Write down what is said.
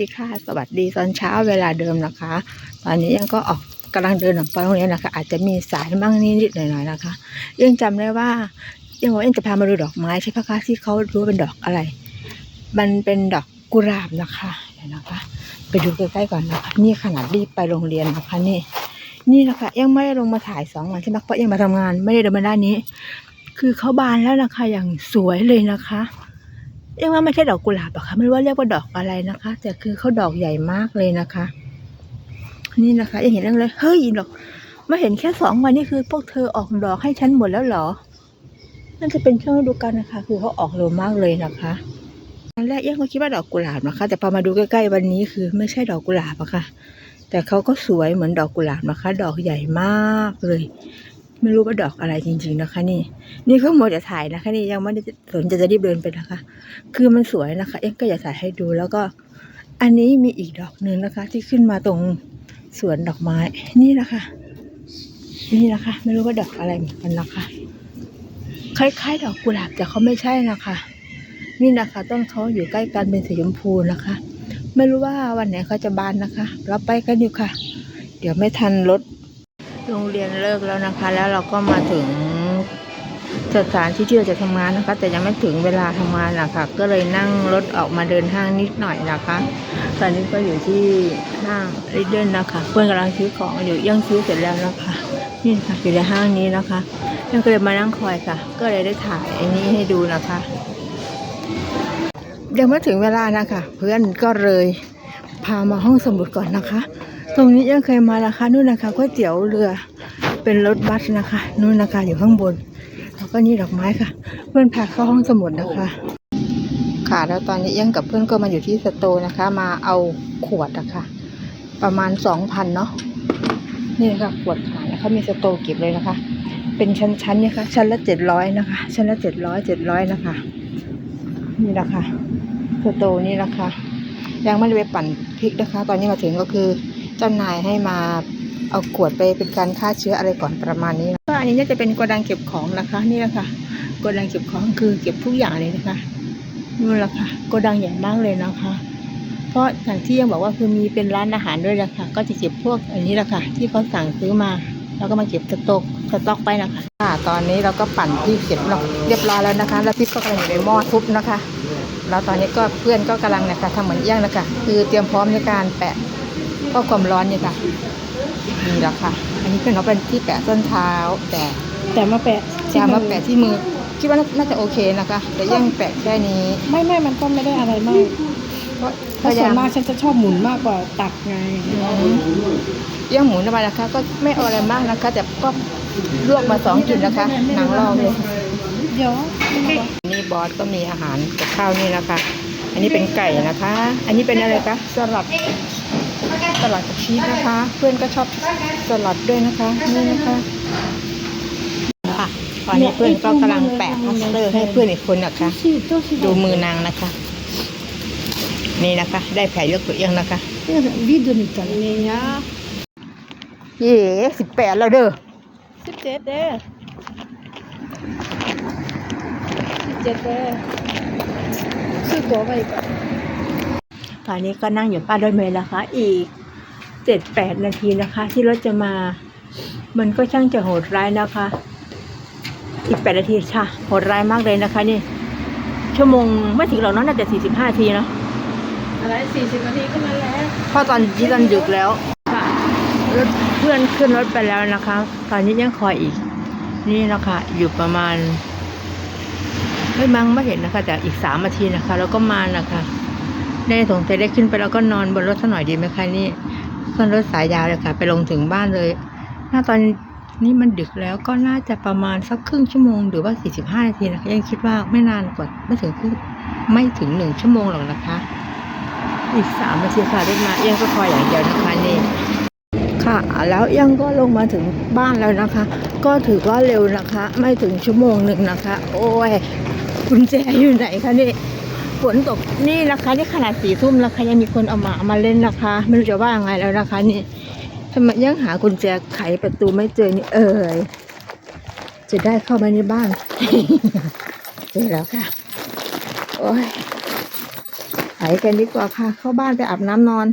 ดีค่ะ สวัสดีตอนเช้าเวลาเดิมนะคะ ตอนนี้ยังก็ออกกำลังเดินออกไปโรงเรียนนะคะ อาจจะมีสายบ้างนิดๆหน่อยๆนะคะ ยังจำได้ว่ายังบอกว่ายังจะพามาดูดอกไม้ใช่ปะคะที่เขารู้เป็นดอกอะไร มันเป็นดอกกุหลาบนะคะเดี๋ยวนะคะ ไปดูใกล้ๆก่อนนะคะ นี่ขนาดรีบไปโรงเรียนนะคะนี่ นี่นะคะยังไม่ได้ลงมาถ่ายสองวันใช่ไหมเพราะยังมาทำงานไม่ได้เดินมาด้านนี้ คือเขาบานแล้วนะคะอย่างสวยเลยนะคะ เรียกว่าไม่ใช่ดอกกุหลาบหรอกค่ะไม่รู้ว่าเรียกว่าดอกอะไรนะคะ แต่คือเขาดอกใหญ่มากเลยนะคะ นี่นะคะยังเห็นเรื่องเลยเฮ้ยดอกไม่เห็นแค่สองวันนี่คือ พวกเธอออกดอกให้ฉันหมดแล้วหรอนั่นจะเป็นช่วงฤดูกาลนะคะ คือเขาออกเร็วมากเลยนะคะตอนแรกยังก็คิดว่าดอกกุหลาบนะคะ แต่พอมาดูใกล้ๆวันนี้คือไม่ใช่ดอกกุหลาบอะค่ะแต่เขาก็สวยเหมือนดอกกุหลาบนะคะ ดอกใหญ่มากเลย ไม่รู้ว่าดอกอะไรจริง ๆ นะคะ นี่ นี่ก็หมดจะถ่ายนะคะ นี่ยังไม่ได้สนจะจะรีบเดินไปนะคะ คือมันสวยนะคะ เอ็งก็อยากถ่ายให้ดูแล้วก็ อันนี้มีอีกดอกหนึ่งนะคะ ที่ขึ้นมาตรงสวนดอกไม้ นี่นะคะ นี่นะคะ ไม่รู้ว่าดอกอะไรเหมือนกันนะคะ คล้ายๆ ดอกกุหลาบแต่เขาไม่ใช่นะคะ นี่นะคะ ต้นเขาอยู่ใกล้กันเป็นสีชมพูนะคะ ไม่รู้ว่าวันไหนเขาจะบานนะคะเราไปกันอยู่ค่ะ เดี๋ยวไม่ทันรถ โรงเรียนเลิกแล้วนะคะ แล้วเราก็มาถึงสถานที่ที่เราจะทำงานนะคะ แต่ยังไม่ถึงเวลาทำงานนะคะก็เลยนั่งรถออกมาเดินห้างนิดหน่อยนะคะ ตอนนี้ก็อยู่ที่ห้างริดเดิลนะคะ เพื่อนกำลังซื้อของอยู่ยังซื้อเสร็จแล้วนะคะนี่ค่ะอยู่ในห้างนี้นะคะยังก็เลยมานั่งคอยค่ะ ก็เลยได้ถ่ายอันนี้ให้ดูนะคะ ยังไม่ถึงเวลานะคะ เพื่อนก็เลยพามาห้องสมุดก่อนนะคะ ตรงนี้ยังเคยมาราคานู่นนะคะก๋วยเตี๋ยวเรือเป็นรถบัสนะคะนู่นนะคะอยู่ข้างบน แล้วก็นี่ดอกไม้ค่ะ เพื่อนพาเข้าห้องสมุดนะคะ ค่ะแล้วตอนนี้ยังกับเพื่อนก็มาอยู่ที่สโตร์นะคะ มาเอาขวดนะคะประมาณสองพันเนาะนี่นะคะขวดขายนะคะมีสโตร์เก็บเลยนะคะ เป็นชั้นๆเนี่ยค่ะ ชั้นละเจ็ดร้อยนะคะ ชั้นละเจ็ดร้อยเจ็ดร้อยนะคะ นี่นะคะสโตร์นี่นะคะยังไม่ได้ไปปั่นพริกนะคะ ตอนนี้มาถึงก็คือ เจ้านายให้มาเอาขวดไปเป็นการฆ่าเชื้ออะไรก่อนประมาณนี้ก็อันนี้น่าจะเป็นโกดังเก็บของนะคะนี่แหละค่ะโกดังเก็บของคือเก็บทุกอย่างเลยนะคะนู่นแหละค่ะโกดังใหญ่มากเลยนะคะ เพราะอย่างที่ยังบอกว่าคือมีเป็นร้านอาหารด้วยนะคะก็จะเก็บพวกอันนี้แหละค่ะ ที่เขาสั่งซื้อมาแล้วก็มาเก็บสต็อกสต็อกไปนะคะค่ะ ตอนนี้เราก็ปั่นพริกเสร็จเรียบร้อยแล้วนะคะ แล้วพริกก็กำลังอยู่ในหม้อทุบนะคะ แล้วตอนนี้ก็เพื่อนก็กำลังนะคะทำเหมือนเอี้ยงนะคะ คือเตรียมพร้อมในการแปะ ก็ความร้อนเนี่ยค่ะนี่แหละค่ะ อันนี้เพื่อนเราเป็นที่แปะส้นเท้า แต่แต่มาแปะจะมาแปะที่มือ คิดว่าน่าจะโอเคนะคะ แต่ยังแปะแค่นี้ไม่ไม่มันก็ไม่ได้อะไรมากเพราะเพราะส่วนมากฉันจะชอบหมุนมากกว่าตักไง อืมเอี้ย่างหมูนมานะคะ ก็ไม่เอาอะไรมากนะคะ แต่ก็ลวกมาสองจุดนะคะ หนังลอกเลย เดี๋ยวนี่บอสก็มีอาหารกับข้าวนี่นะคะ อันนี้เป็นไก่นะคะ อันนี้เป็นอะไรคะสลัด สลัดกับชีสนะคะ เพื่อนก็ชอบสลัดด้วยนะคะนี่นะคะค่ะตอนนี้เพื่อนก็กำลังแปะพลาสเตอร์ให้เพื่อนอีกคนนะคะ ดูมือนางนะคะ นี่นะคะ ได้แผลเยอะกว่าเอียงนะคะวิดูนิตันเนี่ยเย่สิบแปดแล้วเด้อสิบเจ็ดเด้สิบเจ็ดเด้ซื้อตั๋วไปก่อนตอนนี้ก็นั่งอยู่ป้ายรถเมล์นะคะอีก เจ็ดแปดนาทีนะคะ ที่รถจะมา มันก็ช่างจะโหดร้ายนะคะ อีกแปดนาทีค่ะ โหดร้ายมากเลยนะคะนี่ ชั่วโมงไม่ถึงหรอกเนาะน่าจะสี่สิบห้าทีเนาะอะไรสี่สิบนาทีก็มาแล้วเพราะตอนที่ตอนดึกแล้วค่ะรถเพื่อนขึ้นรถไปแล้วนะคะ ตอนนี้ยังคอยอีก นี่นะคะอยู่ประมาณไม่มั้งไม่เห็นนะคะ แต่อีกสามนาทีนะคะ แล้วก็มานะคะ ได้สงสัยได้ขึ้นไปแล้วก็นอนบนรถสักหน่อยดีไหมคะนี่ ขึ้นรถสายยาวเลยค่ะ ไปลงถึงบ้านเลยถ้าตอนนี้มันดึกแล้วก็น่าจะประมาณสักครึ่งชั่วโมงหรือว่าสี่สิบห้านาทีนะคะ ยังคิดว่าไม่นานกว่าไม่ถึงครึ่งไม่ถึงหนึ่งชั่วโมงหรอกนะคะ อีกสามนาทีค่ะได้มาเอียงก็คอยอย่างเดียวนะคะนี่ค่ะแล้วเอียงก็ลงมาถึงบ้านแล้วนะคะ ก็ถือว่าเร็วนะคะ ไม่ถึงชั่วโมงหนึ่งนะคะ โอ้ยกุญแจอยู่ไหนคะนี่ ฝนตกนี่นะคะนี่ขนาดสี่ทุ่มนะคะยังมีคนเอาหมามาเล่นนะคะ ไม่รู้จะว่าไงแล้วนะคะ นี่ทำไมยังหากุญแจไขประตูไม่เจอนี่เอ่ยจะได้เข้ามาในบ้านเจอแล้วค่ะ โอ้ยไขกันดีกว่าค่ะ เข้าบ้านไปอาบน้ำนอน